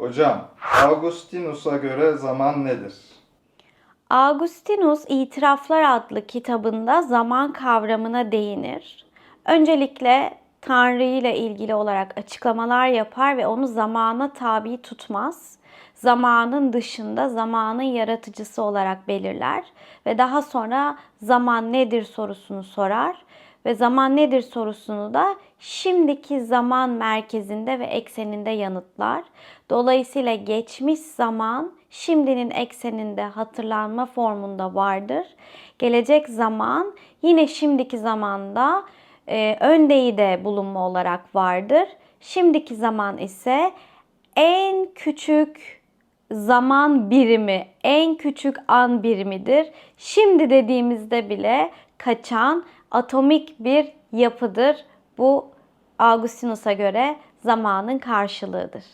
Hocam, Augustinus'a göre zaman nedir? Augustinus İtiraflar adlı kitabında zaman kavramına değinir. Öncelikle Tanrı ile ilgili olarak açıklamalar yapar ve onu zamana tabi tutmaz. Zamanın dışında zamanın yaratıcısı olarak belirler ve daha sonra zaman nedir sorusunu sorar ve zaman nedir sorusunu da şimdiki zaman merkezinde ve ekseninde yanıtlar. Dolayısıyla geçmiş zaman şimdinin ekseninde hatırlanma formunda vardır. Gelecek zaman yine şimdiki zamanda e, öndeyi de bulunma olarak vardır. Şimdiki zaman ise en küçük zaman birimi, en küçük an birimidir. Şimdi dediğimizde bile kaçan atomik bir yapıdır. Bu Augustinus'a göre zamanın karşılığıdır.